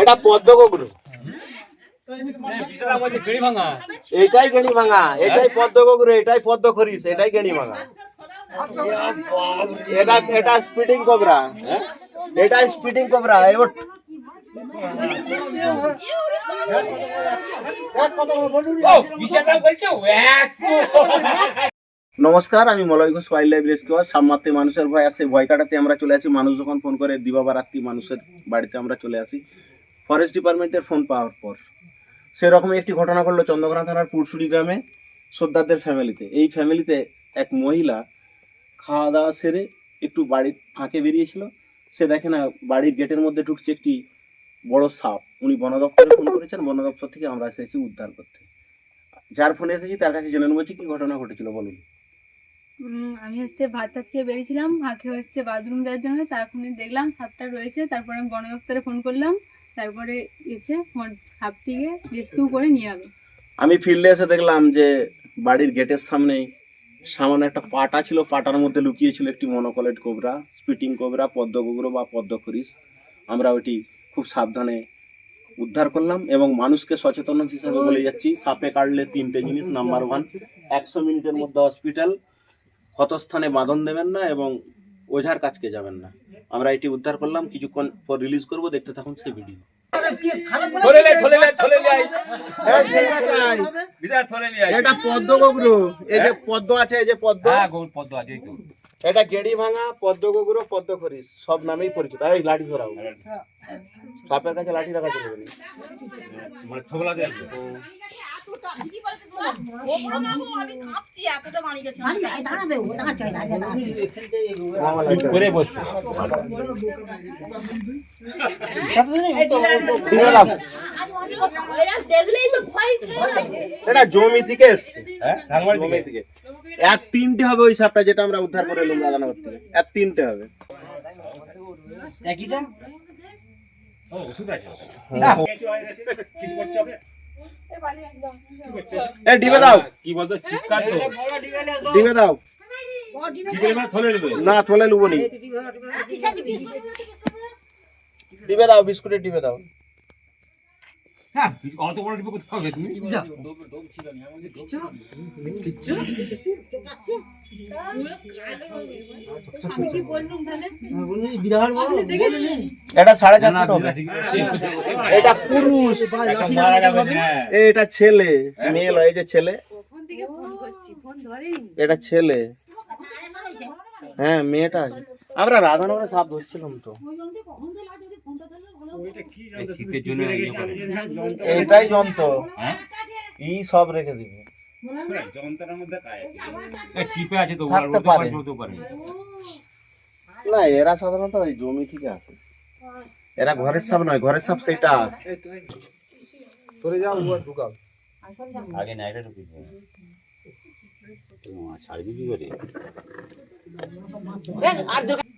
এটা পদ্ম গগুরু এইটাই গেণি ভাঙা এটাই পদ্ম গগুরু এটাই পদ্ম খরিস এটাই গেণি ভাঙা এটা এটা স্পিডিং কোবরা এটা স্পিডিং কোবরা ওট নমস্কার, আমি Malay Ghosh wildlife rescuer সামমাত্রে মানুষের ভয় আছে, ভয় কাটাতে আমরা চলে আসি। মানুষ যখন ফোন করে, দিবা বা রাত্রি মানুষের বাড়িতে আমরা চলে আসি। ফরেস্ট ডিপার্টমেন্টের ফোন পাওয়ার পর। সেরকমই একটি ঘটনা ঘটলো চন্দ্রগ্রাম থানার পুরসুড়ি গ্রামে সর্দারদের ফ্যামিলিতে এই ফ্যামিলিতে এক মহিলা খাওয়া দাওয়া সেরে একটু বাড়ির ফাঁকে বেরিয়েছিল। সে দেখে না, বাড়ির গেটের মধ্যে ঢুকছে একটি বড় সাপ। উনি বন দপ্তরে ফোন করেছেন, বন দপ্তর থেকে আমরা এসেছি উদ্ধার করতে। যার ফোনে এসেছি, তার কাছে জেনে নেব কি ঘটনা ঘটেছিল, বলুন। আমি হচ্ছে ভাত টাত খেয়ে বেরিয়েছিলাম ফাঁকে হচ্ছে বাথরুম যাওয়ার জন্য। তারপরে দেখলাম সাপটা রয়েছে, তারপরে আমি বন দপ্তরে ফোন করলাম। তারপরে এসে ফোন সাপটিকে রেস্কিউ করে নিয়ে গেলো আমি ফিল্ডে এসে দেখলাম যে বাড়ির গেটের সামনেই সামান্য একটা পাটা ছিল পাটার মধ্যে লুকিয়ে ছিল একটি মনোকলেট কোবরা স্পিটিং কোবরা পদ্ম গোবরা বা পদ্ম খরিস। আমরা ওইটি খুব সাবধানে উদ্ধার করলাম এবং মানুষকে সচেতন হিসাবে বলে যাচ্ছি, সাপে কাটলে তিনটে জিনিস নাম্বার ওয়ান একশো মিনিটের মধ্যে হসপিটাল ক্ষতস্থানে বাঁধন দেবেন না এবং ওঝার কাছকে যাবেন না। আমরা এটি উদ্ধার করলাম কিছুক্ষণ পর রিলিজ করব দেখতে থাকুন সেই ভিডিও এটা পদ্ম গোগুরু এই যে পদ্ম আছে এই যে পদ্ম। এটা গেড়ি ভাঙা পদ্ম গোগুরু পদ্ম খরিস সব নামেই পরিচিত। আর এই লাঠি ধরাও। সাপের কাছে লাঠি রাখা চলবে না দিয়ে দাও। এটা জমি থেকে এসছে। জমি থেকে। এক তিনটে হবে ওই সাপটা যেটা আমরা উদ্ধার করে এলাম রাধানগর থেকে। এক তিনটে হবে। এ ডিবে দাও। কি বলতো শীতকাল তো। ডিবে দাও। মানে থলে না নি। ডিবে দাও বিস্কুটের ডিবে দাও। হ্যাঁ অত বড় ডিপে কোথাও হবে তুমি? আমি কি বললুম তাহলে? এটা সাড়ে চার না, ফুট হবে। এটা পুরুষ। এটা ছেলে মেল এই যে ছেলে। এটা ছেলে। হ্যাঁ মেয়েটা আছে। আমরা রাধানগরে সাপ ধরছিলাম তো। শীতের জন্য ইয়ে করে। এটাই যন্ত্র? হ্যাঁ? ই সব রেখে দিবে। এই টিপে আছে তো থাকতে পারে। পারে। উড়তে পারে না। এরা সাধারণত ওই জমি থেকে আসে। এরা ঘরের সাপ নয় ঘরের সাপ সেটা আগে নাইটা ঢুকি ছাড়ি দিবি করে আবার আবার ধরে নিচে ওই কোথায় যাবি ভাই এখানে এ ওর থেকে বড় লিবা কি দিবে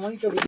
Mau.